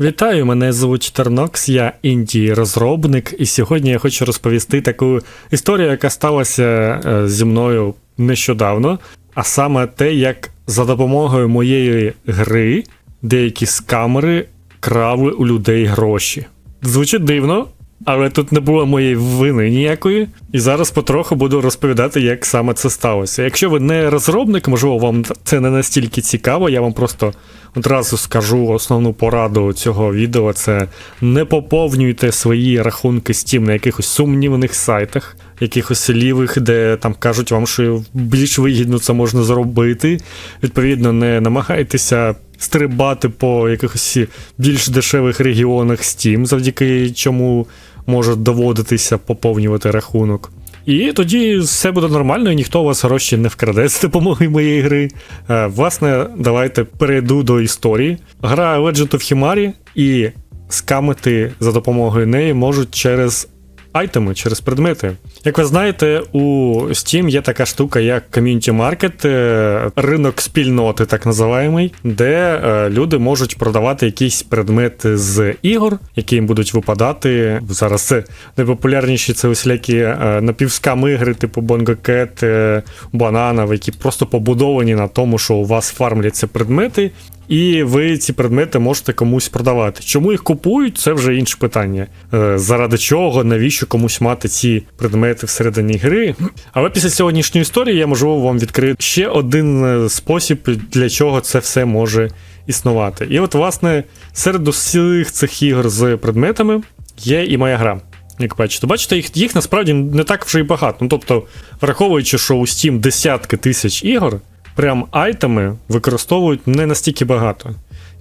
Вітаю, мене звуть Тернокс, я індій розробник, і сьогодні я хочу розповісти таку історію, яка сталася е, зі мною нещодавно, а саме те, як за допомогою моєї гри деякі скамери крали у людей гроші. Звучить дивно, але тут не було моєї вини ніякої. І зараз потроху буду розповідати, як саме це сталося. Якщо ви не розробник, можливо, вам це не настільки цікаво, я вам просто одразу скажу основну пораду цього відео: це не поповнюйте свої рахунки Steam на якихось сумнівних сайтах, якихось лівих, де там кажуть вам, що більш вигідно це можна зробити. Відповідно, не намагайтеся. Стрибати по якихось більш дешевих регіонах Steam, завдяки чому може доводитися поповнювати рахунок. І тоді все буде нормально, і ніхто у вас гроші не вкраде з допомогою моєї гри. Е, власне, давайте перейду до історії. Гра Legend of Himari і скамити за допомогою неї можуть через айтеми, через предмети. Як ви знаєте, у Steam є така штука, як Community Market, е, ринок спільноти, так називаємий, де е, люди можуть продавати якісь предмети з ігор, які їм будуть випадати. Зараз це найпопулярніші це усілякі е, напівскам ігри, типу Bongo Cat, Banana, які просто побудовані на тому, що у вас фармляться предмети, і ви ці предмети можете комусь продавати. Чому їх купують, це вже інше питання. Е, заради чого, навіщо комусь мати ці предмети всередині гри. Але після сьогоднішньої історії я можу вам відкрити ще один е, спосіб, для чого це все може існувати. І от, власне, серед усіх цих ігор з предметами є і моя гра. Як бачите, бачите, їх їх насправді не так вже і багато. Ну тобто, враховуючи, що у Steam десятки тисяч ігор, прям айтеми використовують не настільки багато.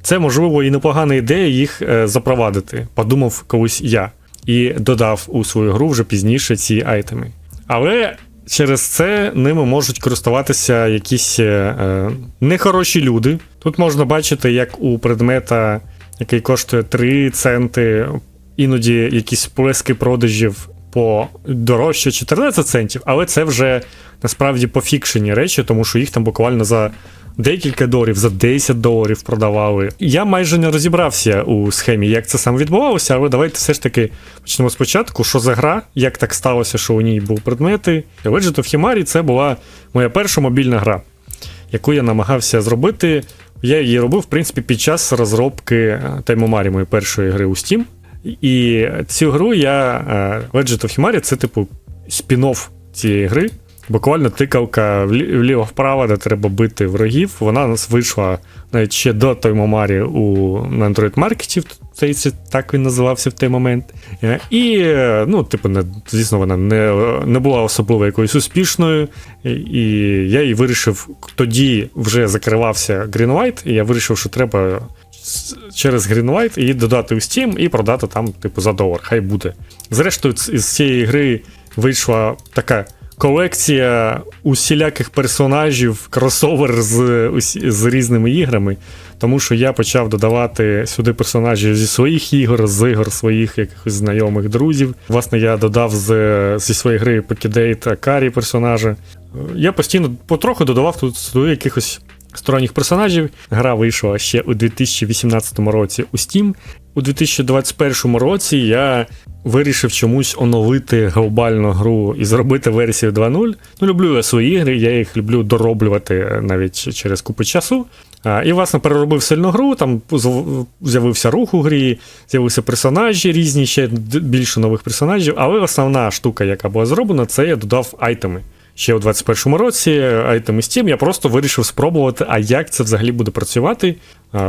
Це, можливо, і непогана ідея їх е, запровадити, подумав колись я, і додав у свою гру вже пізніше ці айтеми. Але через це ними можуть користуватися якісь е, нехороші люди. Тут можна бачити, як у предмета, який коштує 3 центи, іноді якісь сплески продажів по дорожче 14 центів, але це вже насправді пофікшені речі, тому що їх там буквально за декілька доларів, за 10 доларів продавали. Я майже не розібрався у схемі, як це саме відбувалося, але давайте все ж таки почнемо спочатку. Що за гра, як так сталося, що у ній були предмети. Legend of Himari це була моя перша мобільна гра, яку я намагався зробити. Я її робив, в принципі, під час розробки Таймомарі моєї першої гри у Steam. І цю гру я. е, Legend of Himari це, типу, спін-офф цієї гри. Буквально тикалка вліво-вправо, де треба бити ворогів. Вона нас вийшла навіть ще до той Момарі у на Android Market, здається, так він називався в той момент. Е, і, ну, типу, не, звісно, вона не не була особливо якоюсь успішною. І я її вирішив, тоді вже закривався Greenlight, і я вирішив, що треба через Greenlight її додати у Steam і продати там, типу, за долар. Хай буде. Зрештою, з цієї гри вийшла така. Колекція усіляких персонажів, кросовер з з різними іграми, тому що я почав додавати сюди персонажів зі своїх ігор, з ігор своїх якихось знайомих друзів. Власне, я додав з, зі своєї гри Покідейт Карі персонажа. Я постійно потроху додавав тут сюди якихось сторонніх персонажів. Гра вийшла ще у 2018 році у Steam. У 2021 році я вирішив чомусь оновити глобальну гру і зробити версію 2.0. Ну, люблю я свої ігри, я їх люблю дороблювати навіть через купу часу. І, власне, переробив сильну гру, там з'явився рух у грі, з'явилися персонажі різні, ще більше нових персонажів. Але основна штука, яка була зроблена, це я додав айтеми. Ще у 2021 році айтеми Steam, я просто вирішив спробувати, а як це взагалі буде працювати,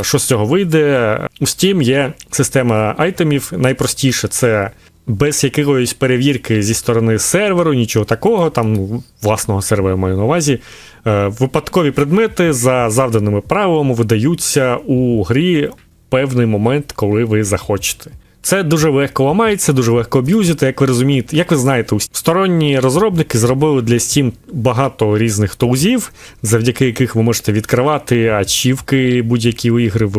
що з цього вийде. У Steam є система айтемів. Найпростіше це без якоїсь перевірки зі сторони серверу, нічого такого, там ну, власного сервера маю на увазі. Е, випадкові предмети за завданими правилами видаються у грі певний момент, коли ви захочете. Це дуже легко ламається, дуже легко аб'юзити, як ви розумієте, як ви знаєте, сторонні розробники зробили для Steam багато різних тузів, завдяки яких ви можете відкривати ачівки будь-які ігри,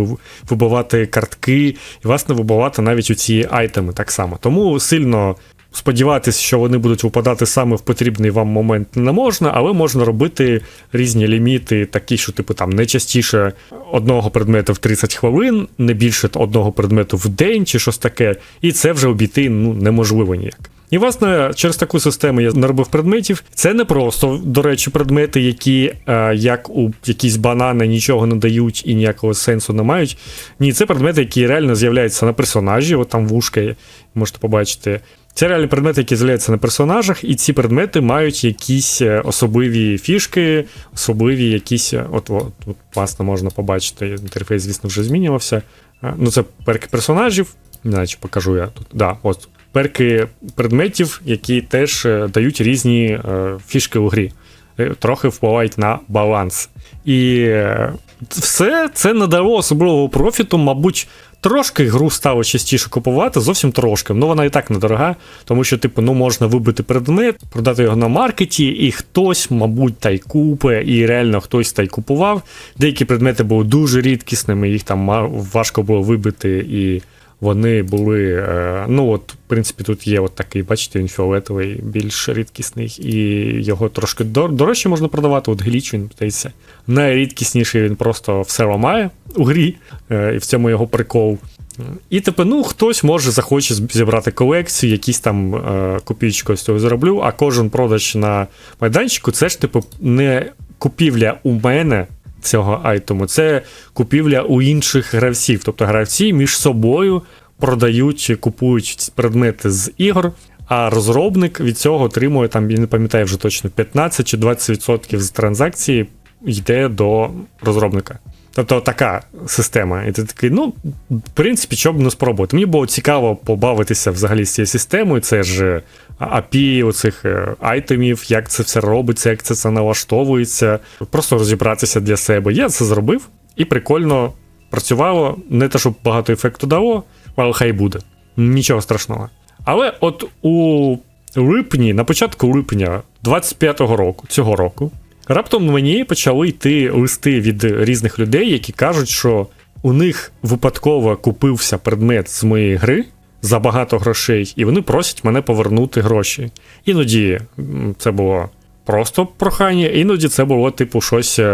вибивати картки і, власне, вибивати навіть у ці айтеми так само. Тому сильно сподіватися, що вони будуть випадати саме в потрібний вам момент не можна, але можна робити різні ліміти, такі, що, типу, там не частіше одного предмету в 30 хвилин, не більше одного предмету в день чи щось таке. І це вже обійти ну, неможливо ніяк. І, власне, через таку систему я наробив предметів. Це не просто, до речі, предмети, які, е, як у якісь банани, нічого не дають і ніякого сенсу не мають. Ні, це предмети, які реально з'являються на персонажі, от там вушка, можете побачити. Це реальні предмети, які з'являються на персонажах, і ці предмети мають якісь е, особливі фішки, особливі якісь. е, От, от, от власне, можна побачити. Інтерфейс, звісно, вже змінювався. Е, Ну, це перки персонажів. Не знаю, чи покажу я тут. Да, от перки предметів, які теж дають різні фішки у грі. Трохи впливають на баланс. І все це не дало особливого профіту, мабуть. Трошки гру стало частіше купувати, зовсім трошки. Ну вона і так недорога, тому що, типу, ну можна вибити предмет, продати його на маркеті, і хтось, мабуть, та й купе, і реально хтось та й купував. Деякі предмети були дуже рідкісними, їх там важко було вибити, і вони були. е, Ну, от, в принципі, тут є от такий, бачите, він фіолетовий, більш рідкісний, і його трошки дорожче можна продавати. От гліч він здається. Найрідкісніший він просто все ламає у грі, е, і в цьому його прикол. І типу, ну хтось може захоче зібрати колекцію, якісь там е, копійчикою з цього зроблю, а кожен продаж на майданчику це ж типу не купівля у мене цього айтему, це купівля у інших гравців. Тобто гравці між собою продають, чи купують предмети з ігор. А розробник від цього отримує там, я не пам'ятаю вже точно 15 чи 20% з транзакції йде до розробника. Тобто така система. І ти такий, ну, в принципі, що б не спробувати. Мені було цікаво побавитися взагалі з цією системою. Це ж API оцих е, айтемів, як це все робиться, як це все налаштовується. Просто розібратися для себе. Я це зробив і прикольно працювало. Не те, щоб багато ефекту дало, але хай буде. Нічого страшного. Але от у липні, на початку липня 25-го року, цього року, раптом мені почали йти листи від різних людей, які кажуть, що у них випадково купився предмет з моєї гри за багато грошей, і вони просять мене повернути гроші. Іноді це було просто прохання, іноді це було типу щось: е,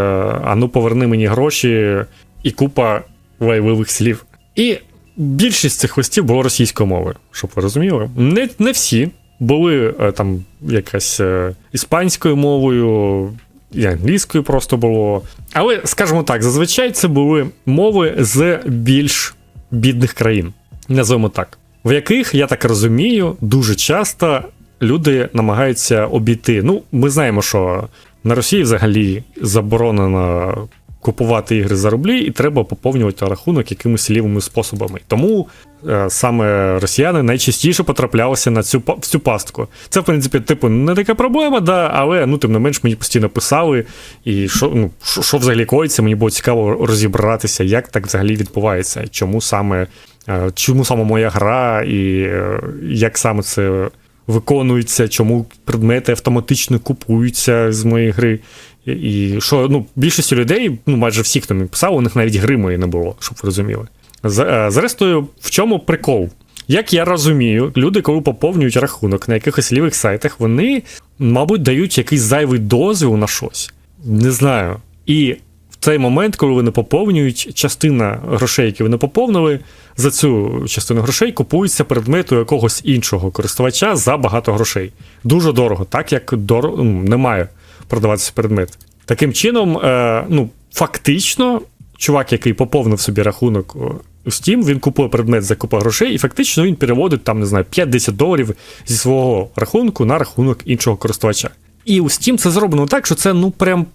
а ну поверни мені гроші і купа лайвливих слів. І більшість цих листів було російською мовою, щоб ви розуміли. Не, не всі були е, там якась е, іспанською мовою, і англійською просто було. Але, скажімо так, зазвичай це були мови з більш бідних країн, називаємо так, в яких, я так розумію, дуже часто люди намагаються обійти. Ну, ми знаємо, що на Росії взагалі заборонено купувати ігри за рублі, і треба поповнювати рахунок якимись лівими способами. Тому е, саме росіяни найчастіше потраплялися на цю в цю пастку. Це, в принципі, типу, не така проблема, да, але ну, тим не менш мені постійно писали, і що, ну, що, що взагалі коїться, мені було цікаво розібратися, як так взагалі відбувається, чому саме, чому саме моя гра, і е, як саме це виконується, чому предмети автоматично купуються з моєї гри. І, що ну, більшості людей, ну майже всі, хто мені писав, у них навіть гри мої не було, щоб ви розуміли. Е, зрештою, в чому прикол? Як я розумію, люди, коли поповнюють рахунок на якихось лівих сайтах, вони, мабуть, дають якийсь зайвий дозвіл на щось. Не знаю. І цей момент, коли вони поповнюють, частина грошей, які вони поповнили, за цю частину грошей купується предмет у якогось іншого користувача за багато грошей. Дуже дорого, так як дор... ну, немає продаватися предмет. Таким чином, е, ну, фактично, чувак, який поповнив собі рахунок у Steam, він купує предмет за купу грошей, і фактично він переводить там, не знаю, 5-10 доларів зі свого рахунку на рахунок іншого користувача. І у Steam це зроблено так, що це ну прям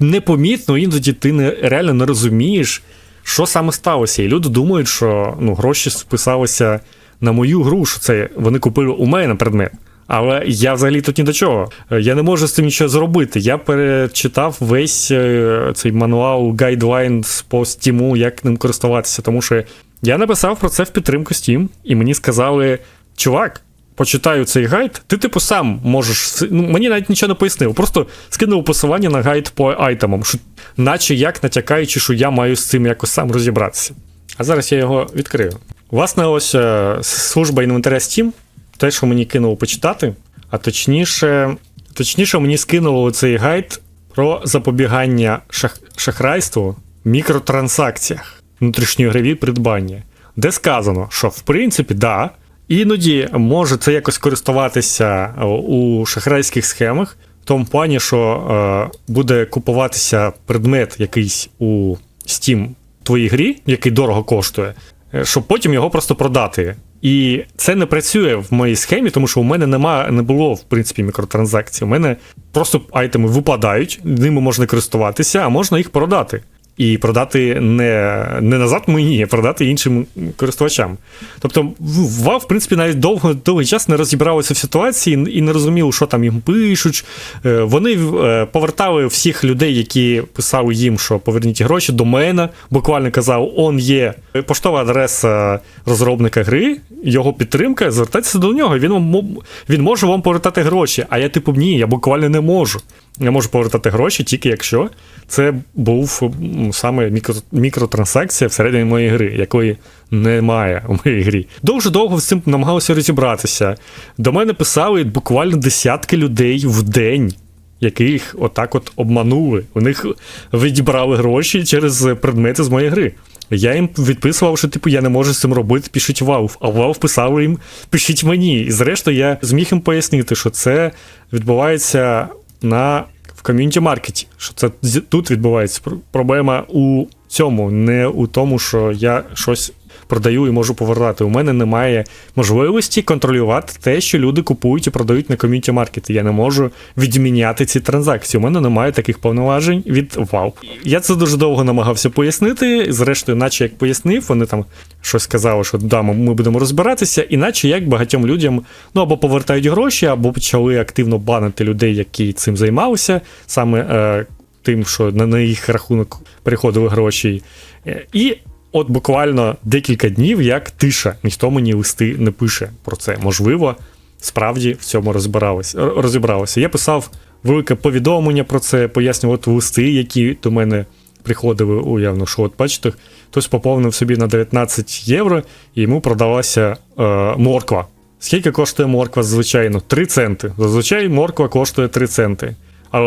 непомітно, іноді ти не, реально не розумієш, що саме сталося. І люди думають, що ну, гроші списалися на мою гру, що це вони купили у мене предмет. Але я взагалі тут ні до чого. Я не можу з цим нічого зробити. Я перечитав весь е, цей мануал гайдлайн по Steam, як ним користуватися, тому що я написав про це в підтримку Steam, і мені сказали: чувак, почитаю цей гайд, ти, типу, сам можеш. Ну, мені навіть нічого не пояснив. Просто скинув посилання на гайд по айтемам, що, наче як натякаючи, що я маю з цим якось сам розібратися. А зараз я його відкрию. Власне, ось е, служба інвентаря Steam. те, що мені кинуло почитати, а точніше, точніше, мені скинуло цей гайд про запобігання шах... шахрайству в мікротранзакціях внутрішньоігрові придбання, де сказано, що в принципі, да, іноді може це якось користуватися е, у шахрайських схемах, в тому плані, що е, буде купуватися предмет якийсь у Steam твоїй грі, який дорого коштує, е, щоб потім його просто продати. І це не працює в моїй схемі, тому що у мене нема, не було, в принципі, мікротранзакцій. У мене просто айтеми випадають, ними можна користуватися, а можна їх продати. І продати не не назад мені, а продати іншим користувачам. Тобто, ВАВ, в принципі, навіть довго довгий час не розібралося в ситуації і не розуміло, що там їм пишуть. Е, вони е, повертали всіх людей, які писали їм, що поверніть гроші до мене. Буквально казав, он є поштова адреса розробника гри, його підтримка, звертайтеся до нього. Він він може вам повертати гроші. А я, типу, ні, я буквально не можу. Я можу повертати гроші тільки якщо це був саме мікро, мікротранзакція всередині моєї гри, якої немає у моїй грі. Дуже довго з цим намагалися розібратися. До мене писали буквально десятки людей в день. Яких отак от обманули. У них відібрали гроші через предмети з моєї гри. Я їм відписував, що типу я не можу з цим робити, пишіть Valve. А Valve писали їм, пишіть мені. І зрештою я зміг їм пояснити, що це відбувається на в ком'юніті маркеті. Що це тут відбувається проблема у цьому, не у тому, що я щось продаю і можу повертати. У мене немає можливості контролювати те, що люди купують і продають на ком'юніті маркеті. Я не можу відміняти ці транзакції. У мене немає таких повноважень від Valve. Я це дуже довго намагався пояснити. Зрештою, наче як пояснив, вони там щось сказали, що да, ми будемо розбиратися, іначе як багатьом людям ну або повертають гроші, або почали активно банити людей, які цим займалися, саме е, тим, що на, на їх рахунок приходили гроші. Е, і от буквально декілька днів, як тиша, ніхто мені листи не пише про це. Можливо, справді в цьому розібралося. Я писав велике повідомлення про це, пояснював листи, які до мене приходили уявно, що от бачите, хтось поповнив собі на 19 євро і йому продалася е, морква. Скільки коштує морква, звичайно? 3 центи. Зазвичай морква коштує 3 центи. Але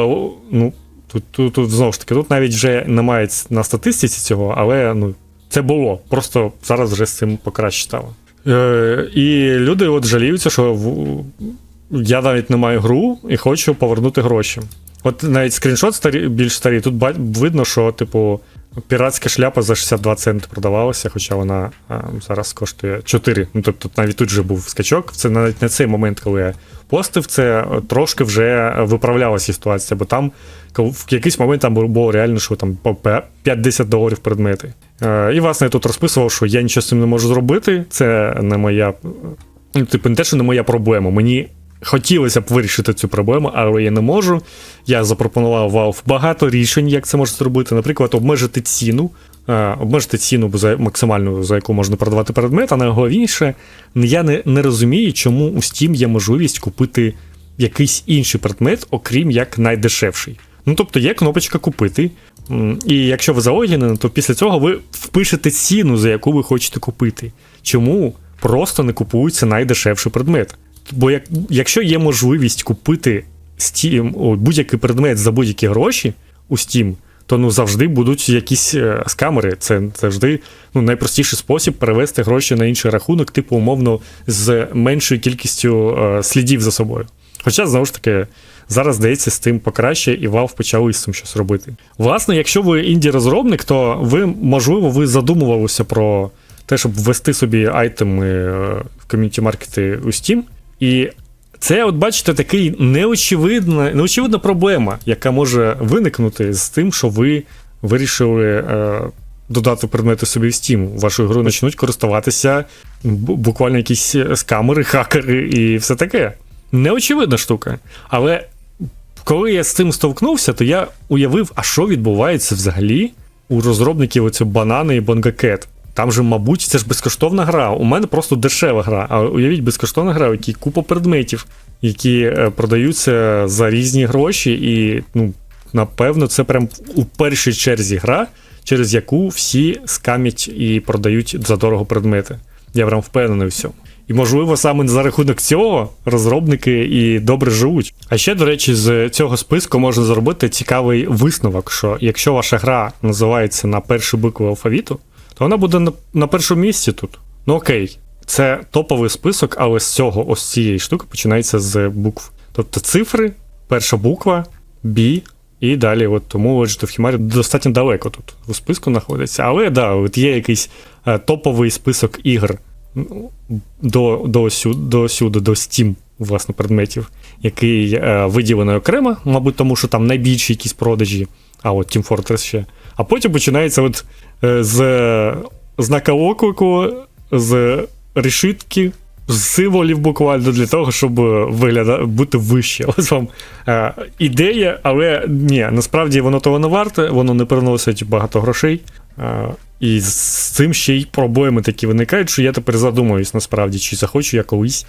ну, тут тут, тут знову ж таки, тут навіть вже немає на статистиці цього, але ну, це було. Просто зараз вже з цим покраще стало. Е, І люди от жаліються, що в, я навіть не маю гру і хочу повернути гроші. От навіть скріншот старі, більш старий, тут видно, що, типу, піратська шляпа за 62 центи продавалася, хоча вона а, зараз коштує 4. Ну, тобто навіть тут вже був скачок. Це навіть не цей момент, коли я постив, це трошки вже виправлялася ситуація, бо там в якийсь момент там було реально, що там по 50 доларів предмети. Е, і, власне, я тут розписував, що я нічого з цим не можу зробити. Це не моя. Ну, типу, не те, що не моя проблема. Мені хотілося б вирішити цю проблему, але я не можу. Я запропонував Valve багато рішень, як це можна зробити. Наприклад, обмежити ціну, е, обмежити ціну максимальну, за яку можна продавати предмет, а найголовніше, я не, не розумію, чому у Steam є можливість купити якийсь інший предмет, окрім як найдешевший. Ну, тобто є кнопочка купити. І якщо ви залогінені, то після цього ви впишете ціну, за яку ви хочете купити. Чому просто не купується найдешевший предмет? Бо як, якщо є можливість купити Steam, будь-який предмет за будь-які гроші у Steam, то ну завжди будуть якісь е, скамери. Це завжди ну, найпростіший спосіб перевести гроші на інший рахунок, типу, умовно, з меншою кількістю е, слідів за собою. Хоча, знову ж таки, зараз здається, з тим покраще, і Valve почали з цим щось робити. Власне, якщо ви інді-розробник, то ви, можливо, ви задумувалися про те, щоб ввести собі айтеми е, в ком'юніті маркети у Steam. І це, от бачите, такий неочевидна, неочевидна проблема, яка може виникнути з тим, що ви вирішили е, додати предмети собі в Steam. Вашу гру почнуть користуватися буквально якісь скамери, хакери і все таке. Неочевидна штука. Але коли я з цим стовкнувся, то я уявив, а що відбувається взагалі у розробників оці банани і Бонгакет. Там же, мабуть, це ж безкоштовна гра. У мене просто дешева гра. А уявіть, безкоштовна гра, в якій купа предметів, які е, продаються за різні гроші, і, ну, напевно, це прям у першій черзі гра, через яку всі скамять і продають за дорого предмети. Я прям впевнений в цьому. І можливо саме за рахунок цього розробники і добре живуть. А ще, до речі, з цього списку можна зробити цікавий висновок, що якщо ваша гра називається на першу букву алфавіту, то вона буде на, на першому місці тут. Ну окей, це топовий список, але з цього ось цієї штуки починається з букв. Тобто цифри, перша буква, бі, і далі. От тому Legend of Himari достатньо далеко тут у списку знаходиться. Але да, от є якийсь е, топовий список ігр ну, до, до, сюди, до сюди, до Steam, власне, предметів, який е, виділений окремо, мабуть, тому що там найбільші якісь продажі, а от Team Fortress ще. А потім починається от з знака оклику, з решітки, з символів буквально для того, щоб вигляда... бути вище. Ось вам е, ідея, але ні, насправді воно того не варте, воно не приносить багато грошей. Е, і з цим ще й проблеми такі виникають, що я тепер задумуюсь насправді, чи захочу я колись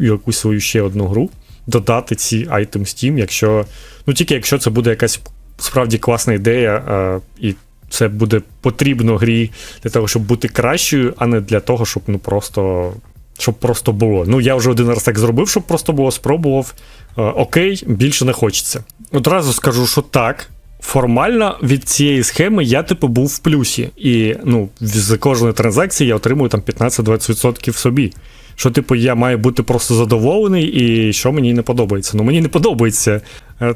якусь свою ще одну гру додати ці item Steam, якщо. Ну тільки якщо це буде якась справді класна ідея, е, і це буде потрібно грі для того, щоб бути кращою, а не для того, щоб ну просто. Щоб просто було. Ну, я вже один раз так зробив, щоб просто було, спробував. Е, окей, більше не хочеться. Одразу скажу, що так. Формально від цієї схеми я, типу, був в плюсі. І ну, з кожної транзакції я отримую там 15-20% собі. Що, типу, я маю бути просто задоволений, і що мені не подобається. Ну, мені не подобається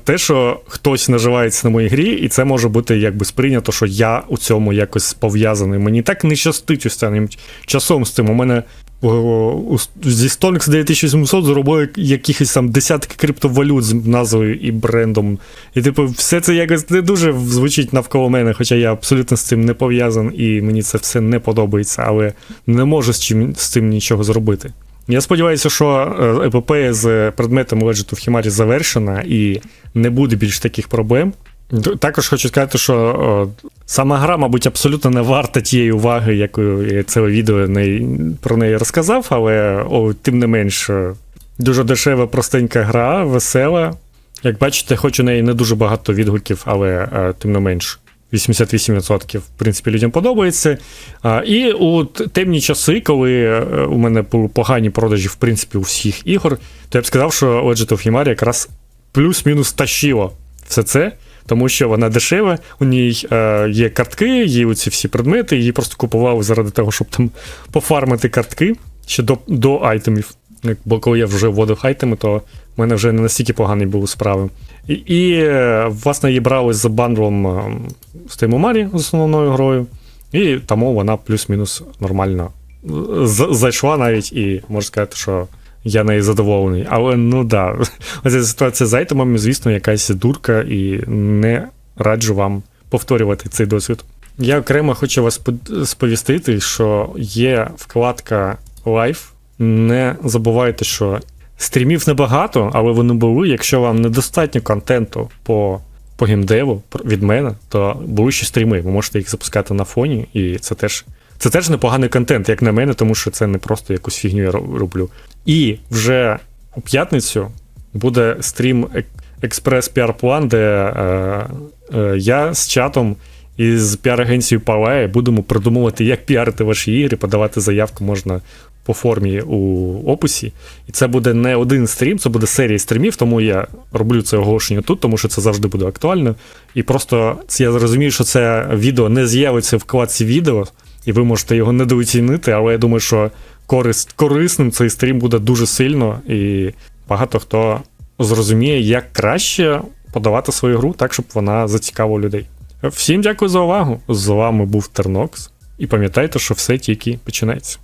те, що хтось наживається на моїй грі, і це може бути якби сприйнято, що я у цьому якось пов'язаний. Мені так не щастить останнім часом з цим. У мене зі Stonix 9800 зробили якихось там десятки криптовалют з назвою і брендом. І, типу, все це якось не дуже звучить навколо мене, хоча я абсолютно з цим не пов'язаний, і мені це все не подобається, але не можу з чим з цим нічого зробити. Я сподіваюся, що епопея з предметом Legend of Himari завершена і не буде більш таких проблем. Також хочу сказати, що о, сама гра, мабуть, абсолютно не варта тієї уваги, якою я це відео не, про неї розказав, але о, тим не менш, дуже дешева, простенька гра, весела. Як бачите, хоч у неї не дуже багато відгуків, але а, тим не менш, 88% в принципі людям подобається. І у темні часи, коли у мене були погані продажі, в принципі, у всіх ігор, то я б сказав, що Legend of Himari якраз плюс-мінус тащило все це тому що вона дешева, у ній е, є картки, є оці всі предмети, її просто купували заради того, щоб там пофармити картки ще до до айтемів. Бо коли я вже вводив айтеми, то в мене вже не настільки погані були справи. І, і е, власне, її брали за бандлом е, з з основною грою, і тому вона плюс-мінус нормально зайшла навіть, і можна сказати, що я нею задоволений. Але ну да, оця ситуація з айтемами, звісно, якась дурка, і не раджу вам повторювати цей досвід. Я окремо хочу вас сповістити, що є вкладка Live. Не забувайте, що стрімів небагато, але вони були. Якщо вам недостатньо контенту по по геймдеву від мене, то були ще стріми. Ви можете їх запускати на фоні, і це теж це теж непоганий контент, як на мене, тому що це не просто якусь фігню я роблю. І вже у п'ятницю буде стрім Експрес Піар План, де е, е, я з чатом і з піар-агенцією Палає будемо придумувати, як піарити ваші ігри, подавати заявку можна по формі у описі. І це буде не один стрім, це буде серія стрімів, тому я роблю це оголошення тут, тому що це завжди буде актуально. І просто я зрозумію, що це відео не з'явиться в вкладці відео, і ви можете його недооцінити, але я думаю, що користь, корисним цей стрім буде дуже сильно, і багато хто зрозуміє, як краще подавати свою гру так, щоб вона зацікавила людей. Всім дякую за увагу! З вами був Тернокс. І пам'ятайте, що все тільки починається.